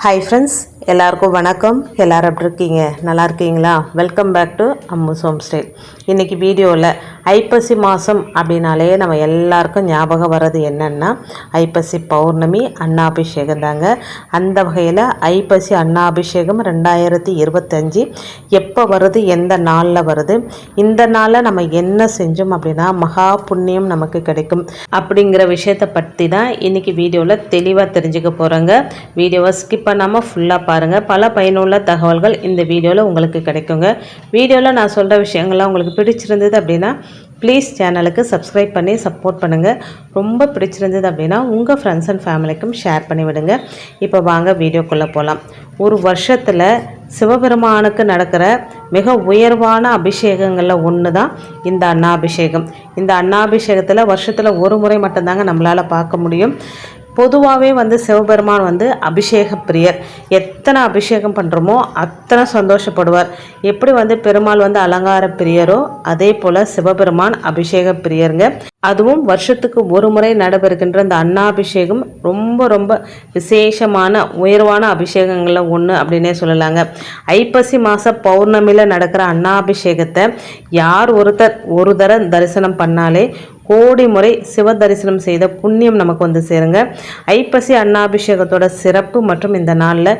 Hi friends எல்லாருக்கும் வணக்கம். எல்லாரும் எப்படி இருக்கீங்க? நல்லா இருக்கீங்களா? Welcome back to Ammu's home style இன்றைக்கி வீடியோவில் ஐப்பசி மாதம் அப்படின்னாலே நம்ம எல்லாருக்கும் ஞாபகம் வர்றது என்னென்னா ஐப்பசி பௌர்ணமி அன்னாபிஷேகம் தாங்க. அந்த வகையில் ஐப்பசி அன்னாபிஷேகம் ரெண்டாயிரத்தி இருபத்தஞ்சி எப்போ வருது எந்த நாளில் வருது இந்த நாளில் நம்ம என்ன செஞ்சோம் அப்படின்னா மகா புண்ணியம் நமக்கு கிடைக்கும் அப்படிங்கிற விஷயத்தை பற்றி தான் இன்றைக்கி வீடியோவில் தெளிவாக தெரிஞ்சுக்க போகிறோங்க வீடியோவை ஸ்கிப் பண்ணாமல் ஃபுல்லாக பாருங்கள் பல பயனுள்ள தகவல்கள் இந்த வீடியோவில் உங்களுக்கு கிடைக்குங்க. வீடியோவில் நான் சொல்கிற விஷயங்கள்லாம் உங்களுக்கு பிடிச்சிருந்தது அப்படின்னா ப்ளீஸ் சேனலுக்கு சப்ஸ்கிரைப் பண்ணி சப்போர்ட் பண்ணுங்கள் ரொம்ப பிடிச்சிருந்தது அப்படின்னா உங்கள் ஃப்ரெண்ட்ஸ் அண்ட் ஃபேமிலிக்கும் ஷேர் பண்ணி விடுங்க. இப்போ வாங்க வீடியோக்குள்ளே போகலாம் ஒரு வருஷத்தில் சிவபெருமானுக்கு நடக்கிற மிக உயர்வான அபிஷேகங்களில் ஒன்று தான் இந்த அண்ணாபிஷேகம் இந்த அண்ணாபிஷேகத்தில் வருஷத்தில் ஒரு முறை மட்டும்தாங்க நம்மளால் பார்க்க முடியும். பொதுவாகவே வந்து சிவபெருமான் வந்து அபிஷேக பிரியர். எத்தனை அபிஷேகம் பண்ணுறோமோ அத்தனை சந்தோஷப்படுவார். எப்படி வந்து பெருமாள் வந்து அலங்கார பிரியரோ அதே போல் சிவபெருமான் அபிஷேக பிரியருங்க. அதுவும் வருஷத்துக்கு ஒரு முறை நடைபெறுகின்ற அந்த அன்னாபிஷேகம். ரொம்ப ரொம்ப விசேஷமான உயர்வான அபிஷேகங்களில் ஒன்று அப்படின்னே சொல்லலாங்க. ஐப்பசி மாத பௌர்ணமியில் நடக்கிற அன்னாபிஷேகத்தை யார் ஒருத்தர் ஒரு தர தரிசனம் பண்ணாலே கோடி முறை சிவ தரிசனம் செய்த புண்ணியம் நமக்கு வந்து சேருங்க. ஐப்பசி அன்னாபிஷேகத்தோட சிறப்பு மற்றும் இந்த நாளில்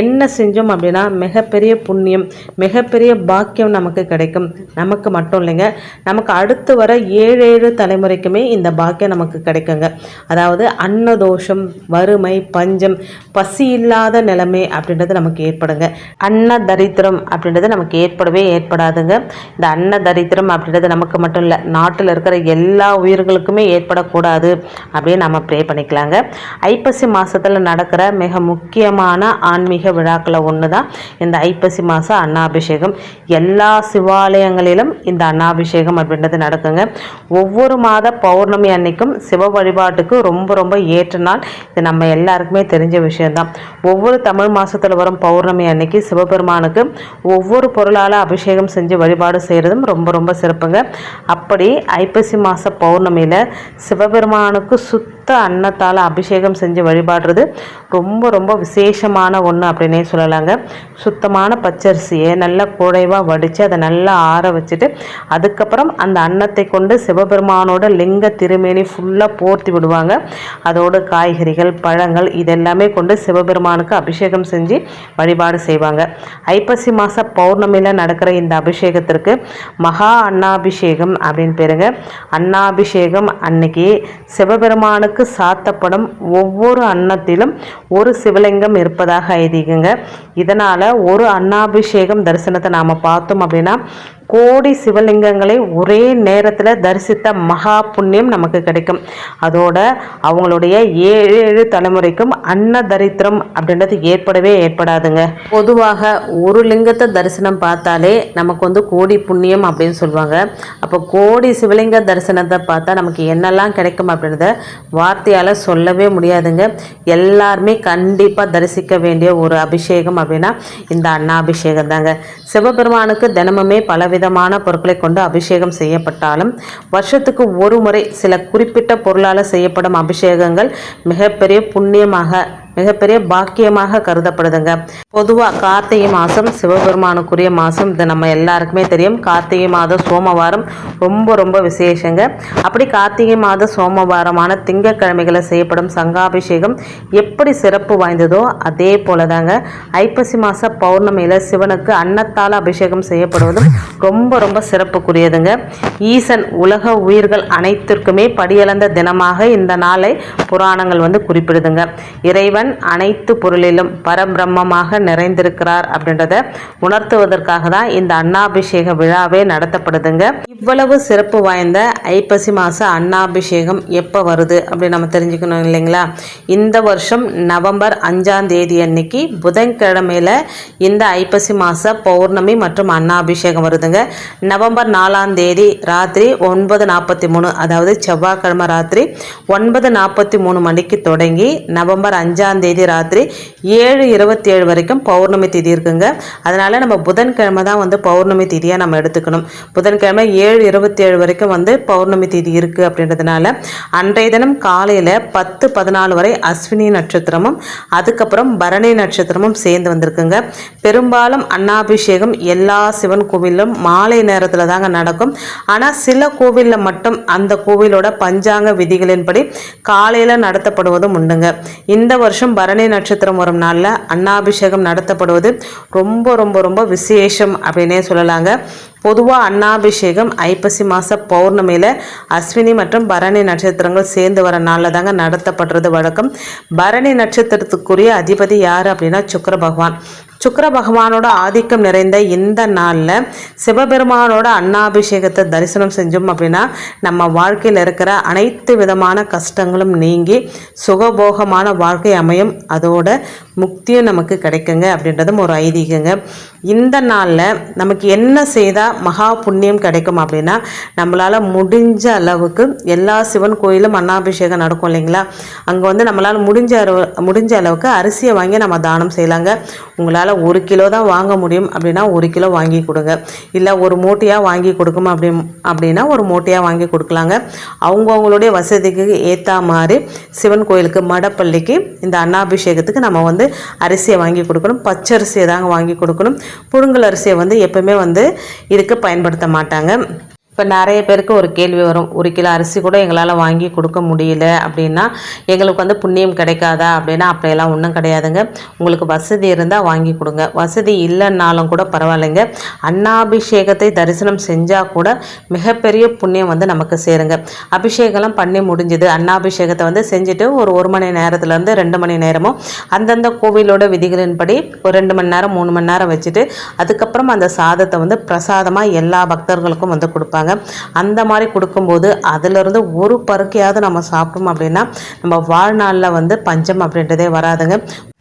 என்ன செஞ்சோம் அப்படின்னா மிகப்பெரிய புண்ணியம் மிகப்பெரிய பாக்கியம் நமக்கு கிடைக்கும். நமக்கு மட்டும் இல்லைங்க நமக்கு அடுத்து வர ஏழு ஏழு தலைமுறைக்குமே இந்த பாக்கியம் நமக்கு கிடைக்குங்க. அதாவது அன்னதோஷம் வறுமை பஞ்சம் பசி இல்லாத நிலைமை அப்படின்றது நமக்கு ஏற்படுங்க. அன்ன தரித்திரம் அப்படின்றது நமக்கு ஏற்படவே ஏற்படாதுங்க. இந்த அன்ன தரித்திரம் அப்படின்றது நமக்கு மட்டும் இல்லை நாட்டில் இருக்கிற எல்லா உயிர்களுக்குமே ஏற்படக்கூடாது அப்படின்னு நம்ம ப்ரே பண்ணிக்கலாங்க. ஐப்பசி மாதத்தில் நடக்கிற மிக முக்கியமான ஆன்மீக விழாக்களில் ஒன்று தான் இந்த ஐப்பசி மாத அன்னாபிஷேகம். எல்லா சிவாலயங்களிலும் இந்த அன்னாபிஷேகம் அப்படின்றது நடக்குங்க. ஒவ்வொரு மாதம் மாத பௌர்ணமி அன்னைக்கும் சிவ வழிபாட்டுக்கு ரொம்ப ரொம்ப ஏற்ற நாள். இது நம்ம எல்லாருக்குமே தெரிஞ்ச விஷயம்தான். ஒவ்வொரு தமிழ் மாதத்தில் வரும் பௌர்ணமி அன்னைக்கு சிவபெருமானுக்கு ஒவ்வொரு பொருளால் அபிஷேகம் செஞ்சு வழிபாடு செய்கிறதும் ரொம்ப ரொம்ப சிறப்புங்க. அப்படி ஐப்பசி மாத பௌர்ணமியில் சிவபெருமானுக்கு சுத்த அன்னத்தால் அபிஷேகம் செஞ்சு வழிபாடுறது ரொம்ப ரொம்ப விசேஷமான ஒன்று அப்படின்னே சொல்லலாங்க. சுத்தமான பச்சரிசியை நல்லா குழைவாக வடித்து அதை நல்லா ஆற வச்சுட்டு அதுக்கப்புறம் அந்த அன்னத்தை கொண்டு சிவபெருமானோட லிங்க திருமேனி ஃபுல்லாக போர்த்தி விடுவாங்க. அதோட காய்கறிகள் பழங்கள் இதெல்லாமே கொண்டு சிவபெருமானுக்கு அபிஷேகம் செஞ்சு வழிபாடு செய்வாங்க. ஐப்பசி மாத பௌர்ணமியில் நடக்கிற இந்த அபிஷேகத்திற்கு மகா அன்னாபிஷேகம் அப்படின்னு பேருங்க. அன்னாபிஷேகம் அன்னைக்கு சிவபெருமானுக்கு சாத்தப்படும் ஒவ்வொரு அன்னத்திலும் ஒரு சிவலிங்கம் இருப்பதாக ஐதீகங்க. இதனால் ஒரு அன்னாபிஷேகம் தரிசனத்தை நாம் பார்த்தோம் அப்படின்னா கோடி சிவலிங்கங்களை ஒரே நேரத்தில் தரிசித்த மகா புண்ணியம் நமக்கு கிடைக்கும். அதோட அவங்களுடைய ஏழு ஏழு தலைமுறைக்கும் அன்ன தரித்திரம் அப்படின்றது ஏற்படவே ஏற்படாதுங்க. பொதுவாக ஒரு லிங்கத்தை தரிசனம் பார்த்தாலே நமக்கு வந்து கோடி புண்ணியம் அப்படின்னு சொல்லுவாங்க. அப்போ கோடி சிவலிங்க தரிசனத்தை பார்த்தா நமக்கு என்னெல்லாம் கிடைக்கும் அப்படின்றத வார்த்தையால் சொல்லவே முடியாதுங்க. எல்லாருமே கண்டிப்பாக தரிசிக்க வேண்டிய ஒரு அபிஷேகம் அப்படின்னா இந்த அன்னாபிஷேகம் தாங்க சிவபெருமானுக்கு தினமுமே விதமான பொருட்களை கொண்டு அபிஷேகம் செய்யப்பட்டாலும் வருஷத்துக்கு ஒரு முறை சில குறிப்பிட்ட பொருளால் செய்யப்படும் அபிஷேகங்கள் மிகப்பெரிய புண்ணியமாக மிகப்பெரிய பாக்கியமாக கருதப்படுதுங்க. பொதுவாக கார்த்திகை மாதம் சிவபெருமானுக்குரிய மாதம் இது நம்ம எல்லாருக்குமே தெரியும். கார்த்திகை மாதம் சோமவாரம் ரொம்ப ரொம்ப விசேஷங்க. அப்படி கார்த்திகை மாத சோமவாரமான திங்கட்கிழமைகளை செய்யப்படும் சங்காபிஷேகம் எப்படி சிறப்பு வாய்ந்ததோ அதே போல தாங்க ஐப்பசி மாத பௌர்ணமியில் சிவனுக்கு அன்னத்தால் அபிஷேகம் செய்யப்படுவதும் ரொம்ப ரொம்ப சிறப்புக்குரியதுங்க. ஈசன் உலக உயிர்கள் அனைத்திற்குமே படியளந்த தினமாக இந்த நாளை புராணங்கள் வந்து குறிப்பிடுதுங்க. இறைவன் இறைவன் அனைத்து பொருளிலும் பரபிரம்மமாக நிறைந்திருக்கிறார் அப்படின்றத உணர்த்துவதற்காக தான் இந்த அன்னாபிஷேக விழாவே நடத்தப்படுதுங்க. இவ்வளவு சிறப்பு வாய்ந்த ஐப்பசி மாச அன்னாபிஷேகம் எப்போ வருது அப்படின்னு நம்ம தெரிஞ்சுக்கணும் இல்லைங்களா? இந்த வருஷம் நவம்பர் அஞ்சாம் தேதி அன்னைக்கு புதன்கிழமையில் இந்த ஐப்பசி மாச பௌர்ணமி மற்றும் அன்னாபிஷேகம் வருதுங்க. நவம்பர் நாலாம் தேதி ராத்திரி ஒன்பது நாற்பத்தி மூணு அதாவது செவ்வாய்க்கிழமை ராத்திரி ஒன்பது நாற்பத்தி மூணு மணிக்கு தொடங்கி நவம்பர் அஞ்சாம் ஒன்பதாம் தேதி ராத்திரி ஏழு இருபத்தி ஏழு வரைக்கும் பௌர்ணமி திதி இருக்குங்க. அதனால் நம்ம புதன்கிழமை தான் வந்து பௌர்ணமி திதியாக நம்ம எடுத்துக்கணும். புதன்கிழமை ஏழு இருபத்தி ஏழு வரைக்கும் வந்து பௌர்ணமி திதி இருக்குது அப்படின்றதுனால அன்றைய தினம் காலையில் பத்து பதினாலு வரை அஸ்வினி நட்சத்திரமும் அதுக்கப்புறம் பரணி நட்சத்திரமும் சேர்ந்து வந்திருக்குங்க. பெரும்பாலும் அன்னாபிஷேகம் எல்லா சிவன் கோவிலும் மாலை நேரத்தில் தாங்க நடக்கும். ஆனால் சில கோவிலில் மட்டும் அந்த கோவிலோட பஞ்சாங்க விதிகளின்படி காலையில் நடத்தப்படுவதும் உண்டுங்க. இந்த வருஷம் பரணி நட்சத்திரம் வரும் நாளில் அன்னாபிஷேகம் நடத்தப்படுவது ரொம்ப ரொம்ப ரொம்ப விசேஷம் அப்படின்னே சொல்லலாங்க. பொதுவாக அன்னாபிஷேகம் ஐப்பசி மாத பௌர்ணமியில் அஸ்வினி மற்றும் பரணி நட்சத்திரங்கள் சேர்ந்து வர நாளில் தாங்க நடத்தப்படுறது வழக்கம். பரணி நட்சத்திரத்துக்குரிய அதிபதி யார் அப்படின்னா சுக்கர பகவான். சுக்கர பகவானோட ஆதிக்கம் நிறைந்த இந்த நாளில் சிவபெருமானோட அன்னாபிஷேகத்தை தரிசனம் செஞ்சோம் அப்படின்னா நம்ம வாழ்க்கையில் இருக்கிற அனைத்து விதமான கஷ்டங்களும் நீங்கி சுகபோகமான வாழ்க்கை அமையும். அதோட முக்தியும் நமக்கு கிடைக்குங்க அப்படின்றதும் ஒரு ஐதீகங்க. இந்த நாளில் நமக்கு என்ன செய்தால் மகா புண்ணியம் கிடைக்கும் அப்படின்னா நம்மளால் முடிஞ்ச அளவுக்கு எல்லா சிவன் கோயிலும் அன்னாபிஷேகம் நடக்கும் இல்லைங்களா? அங்கே வந்து நம்மளால் முடிஞ்ச முடிஞ்ச அளவுக்கு அரிசியை வாங்கி நம்ம தானம் செய்யலாங்க. உங்களால் ஒரு கிலோ தான் வாங்க முடியும் அப்படின்னா ஒரு கிலோ வாங்கி கொடுங்க. இல்லை ஒரு மூட்டையாக வாங்கி கொடுக்கும் அப்படி அப்படின்னா ஒரு மூட்டையாக வாங்கி கொடுக்கலாங்க. அவங்கவுங்களுடைய வசதிக்கு ஏற்ற மாதிரி சிவன் கோயிலுக்கு மடப்பள்ளிக்கு இந்த அன்னாபிஷேகத்துக்கு நம்ம வந்து அரிசியை வாங்கி கொடுக்கணும். பச்சரிசியை தாங்க வாங்கி கொடுக்கணும். புழுங்கல் அரிசியை வந்து எப்பவுமே வந்து இதுக்கு பயன்படுத்த மாட்டாங்க. இப்போ நிறைய பேருக்கு ஒரு கேள்வி வரும். ஒரு கிலோ அரிசி கூட எங்களால் வாங்கி கொடுக்க முடியல அப்படின்னா எங்களுக்கு வந்து புண்ணியம் கிடைக்காதா அப்படின்னா அப்படியெல்லாம் ஒன்றும் கிடையாதுங்க. உங்களுக்கு வசதி இருந்தால் வாங்கி கொடுங்க. வசதி இல்லைன்னாலும் கூட பரவாயில்லைங்க. அன்னாபிஷேகத்தை தரிசனம் செஞ்சால் கூட மிகப்பெரிய புண்ணியம் வந்து நமக்கு சேருங்க. அபிஷேகம்லாம் பண்ணி முடிஞ்சுது. அன்னாபிஷேகத்தை வந்து செஞ்சுட்டு ஒரு ஒரு மணி நேரத்துலேருந்து ரெண்டு மணி நேரமோ அந்தந்த கோவிலோட விதிகளின்படி ஒரு ரெண்டு மணி நேரம் மூணு மணி நேரம் வச்சுட்டு அதுக்கப்புறம் அந்த சாதத்தை வந்து பிரசாதமாக எல்லா பக்தர்களுக்கும் வந்து கொடுப்பாங்க. அந்த மாதிரி கொடுக்கும்போது அதிலிருந்து ஒரு பருக்கையாவது நம்ம சாப்பிட்டோம் அப்படின்னா நம்ம வாழ்நாளில் வந்து பஞ்சம் அப்படின்றதே வராதுங்க.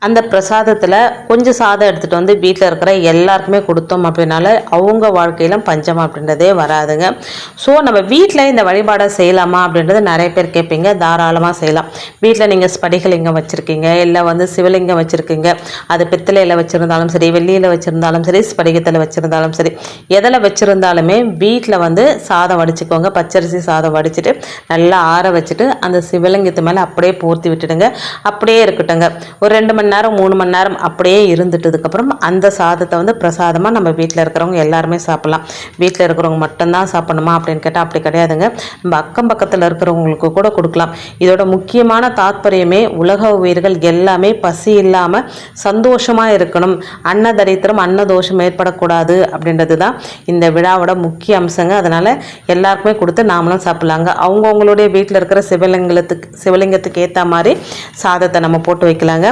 அந்த பிரசாதத்தில் கொஞ்சம் சாதம் எடுத்துகிட்டு வந்து வீட்டில் இருக்கிற எல்லாருக்குமே கொடுத்தோம் அப்படின்னால அவங்க வாழ்க்கையிலும் பஞ்சம் அப்படின்றதே வராதுங்க. ஸோ நம்ம வீட்டில் இந்த வழிபாடை செய்யலாமா அப்படின்றது நிறைய பேர் கேட்பீங்க. தாராளமாக செய்யலாம். வீட்டில் நீங்கள் ஸ்படிகலிங்கம் வச்சுருக்கீங்க இல்லை வந்து சிவலிங்கம் வச்சுருக்கீங்க. அது பித்தளையில் வச்சுருந்தாலும் சரி வெள்ளியில் வச்சுருந்தாலும் சரி ஸ்படிகத்தில் வச்சுருந்தாலும் சரி எதில் வச்சுருந்தாலுமே வீட்டில் வந்து சாதம் வடிச்சுக்கோங்க. பச்சரிசி சாதம் வடிச்சிட்டு நல்லா ஆற வச்சுட்டு அந்த சிவலிங்கத்து மேலே அப்படியே பூர்த்தி விட்டுடுங்க. அப்படியே இருக்கட்டுங்க ஒரு ரெண்டு மணி நேரம் மூணு மணி நேரம் அப்படியே இருந்துட்டதுக்கப்புறம் அந்த சாதத்தை வந்து பிரசாதமாக நம்ம வீட்டில் இருக்கிறவங்க எல்லாருமே சாப்பிட்லாம். வீட்டில் இருக்கிறவங்க மட்டும்தான் சாப்பிடணுமா அப்படின்னு கேட்டால் அப்படி கிடையாதுங்க. நம்ம அக்கம் பக்கத்தில் இருக்கிறவங்களுக்கு கூட கொடுக்கலாம். இதோட முக்கியமான தாத்பரியமே உலக உயிர்கள் எல்லாமே பசி இல்லாமல் சந்தோஷமாக இருக்கணும். அன்னதரித்திரம் அன்னதோஷம் ஏற்படக்கூடாது அப்படின்றது தான் இந்த விழாவோட முக்கிய அம்சங்க. அதனால் எல்லாருக்குமே கொடுத்து நாமளும் சாப்பிட்லாங்க. அவங்கவுங்களுடைய வீட்டில் இருக்கிற சிவலிங்கத்துக்கு சிவலிங்கத்துக்கு ஏற்ற மாதிரி சாதத்தை நம்ம போட்டு வைக்கலாங்க.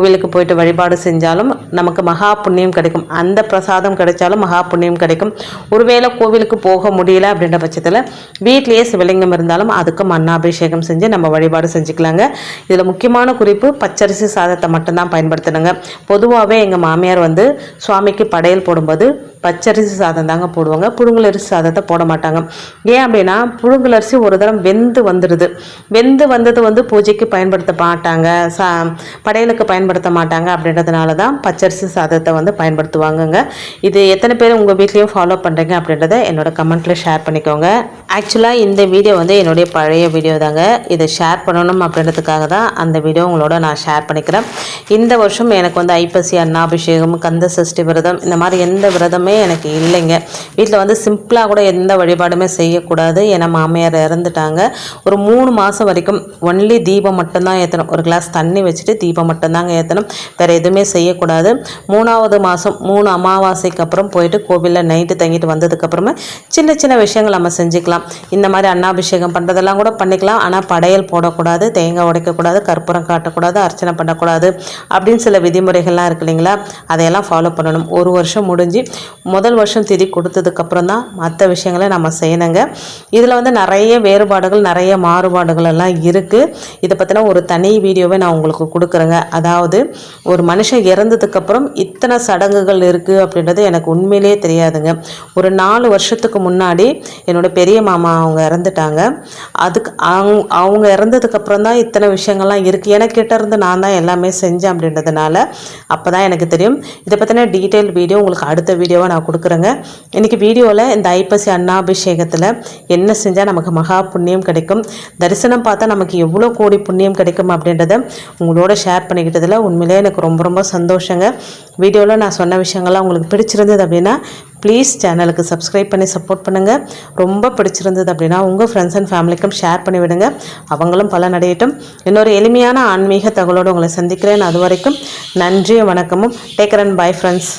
கோவிலுக்கு போயிட்டு வழிபாடு செஞ்சாலும் நமக்கு மகா புண்ணியம் கிடைக்கும். அந்த பிரசாதம் கிடைச்சாலும் மகா புண்ணியம் கிடைக்கும். ஒருவேளை கோவிலுக்கு போக முடியல அப்படின்ற பட்சத்தில் வீட்லேயே சிவலிங்கம் இருந்தாலும் அதுக்கும் அன்னாபிஷேகம் செஞ்சு நம்ம வழிபாடு செஞ்சுக்கலாங்க. இதில் முக்கியமான குறிப்பு பச்சரிசி சாதத்தை மட்டும்தான் பயன்படுத்தணுங்க. பொதுவாகவே எங்கள் மாமியார் வந்து சுவாமிக்கு படையல் போடும்போது பச்சரிசி சாதம் தாங்க போடுவாங்க. புழுங்கலரிசி சாதத்தை போட மாட்டாங்க. ஏன் அப்படின்னா புழுங்கலரிசி ஒரு தரம் வெந்து வந்துடுது வெந்து வந்தது வந்து பூஜைக்கு பயன்படுத்த மாட்டாங்க. சா படையலுக்கு பயன்படுத்த மாட்டாங்க அப்படின்றதுனால தான் பச்சரிசி சாதத்தை வந்து பயன்படுத்துவாங்கங்க. இது எத்தனை பேர் உங்கள் வீட்லேயும் ஃபாலோ பண்ணுறீங்க அப்படின்றத என்னோடய கமெண்ட்டில் ஷேர் பண்ணிக்கோங்க. ஆக்சுவலாக இந்த வீடியோ வந்து என்னுடைய பழைய வீடியோ தாங்க. இதை ஷேர் பண்ணணும் அப்படின்றதுக்காக தான் அந்த வீடியோ உங்களோட நான் ஷேர் பண்ணிக்கிறேன். இந்த வருஷம் எனக்கு வந்து ஐப்பசி அன்னாபிஷேகம் கந்த சஷ்டி விரதம் இந்த மாதிரி எந்த விரதமே எனக்கு இல்லைங்க. வீட்டில் வந்து சிம்பிளாக கூட எந்த வழிபாடுமே செய்யக்கூடாது. ஏன்னா மாமியார் இறந்துட்டாங்க. ஒரு மூணு மாதம் வரைக்கும் ஒன்லி தீபம் மட்டும்தான் ஏற்றணும் ஒரு கிளாஸ் தண்ணி வச்சுட்டு தீபம் மட்டும்தாங்க ஏற்றணும் வேறு எதுவுமே செய்யக்கூடாது. மூணாவது மாதம் மூணு அமாவாசைக்கு அப்புறம் போயிட்டு கோவிலில் நைட்டு தங்கிட்டு வந்ததுக்கப்புறமா சின்ன சின்ன விஷயங்கள் நம்ம செஞ்சுக்கலாம். இந்த மாதிரி அன்னாபிஷேகம் பண்ணுறதெல்லாம் கூட பண்ணிக்கலாம். ஆனால் படையல் போடக்கூடாது. தேங்காய் உடைக்கக்கூடாது. கற்பூரம் காட்டக்கூடாது. அர்ச்சனை பண்ணக்கூடாது. அப்படின்னு சில விதிமுறைகள்லாம் இருக்கு இல்லைங்களா? அதையெல்லாம் ஃபாலோ பண்ணணும். ஒரு வருஷம் முடிஞ்சு முதல் வருஷம் திதி கொடுத்ததுக்கப்புறம் தான் மற்ற விஷயங்களை நம்ம செய்யணுங்க. இதில் வந்து நிறைய வேறுபாடுகள் நிறைய மாறுபாடுகள் எல்லாம் இருக்குது இதை பற்றின ஒரு தனி வீடியோவை நான் உங்களுக்கு கொடுக்குறேங்க. அதாவது ஒரு மனுஷன் இறந்ததுக்கப்புறம் இத்தனை சடங்குகள் இருக்குது அப்படின்றது எனக்கு உண்மையிலே தெரியாதுங்க. ஒரு நாலு வருஷத்துக்கு முன்னாடி என்னோட பெரிய மாமா அவங்க இறந்துட்டாங்க. அதுக்கு அவங்க அவங்க இறந்ததுக்கப்புறம் தான் இத்தனை விஷயங்கள்லாம் இருக்குது எனக்கு கிட்ட இருந்து நான் தான் எல்லாமே செஞ்சேன் அப்படின்றதுனால அப்போ தான் எனக்கு தெரியும். இதை பற்றின டீட்டெயில் வீடியோ உங்களுக்கு அடுத்த நான் கொடுக்குறேங்க. இன்றைக்கி வீடியோவில் இந்த ஐப்பசி அன்னாபிஷேகத்தில் என்ன செஞ்சால் நமக்கு மகா புண்ணியம் கிடைக்கும்? தரிசனம் பார்த்தா நமக்கு எவ்வளோ கோடி புண்ணியம் கிடைக்கும் அப்படின்றத உங்களோட ஷேர் பண்ணிக்கிட்டதில் உண்மையிலே எனக்கு ரொம்ப ரொம்ப சந்தோஷங்க. வீடியோவில் நான் சொன்ன விஷயங்கள்லாம் உங்களுக்கு பிடிச்சிருந்தது அப்படின்னா ப்ளீஸ் சேனலுக்கு சப்ஸ்கிரைப் பண்ணி சப்போர்ட் பண்ணுங்கள் ரொம்ப பிடிச்சிருந்தது அப்படின்னா உங்கள் ஃப்ரெண்ட்ஸ் அண்ட் ஃபேமிலிக்கும் ஷேர் பண்ணி விடுங்க. அவங்களும் பலன் நடையட்டும் இன்னொரு எளிமையான ஆன்மீக தகவலோடு உங்களை சந்திக்கிறேன். அது வரைக்கும் நன்றியும் வணக்கமும். Taker and bye friends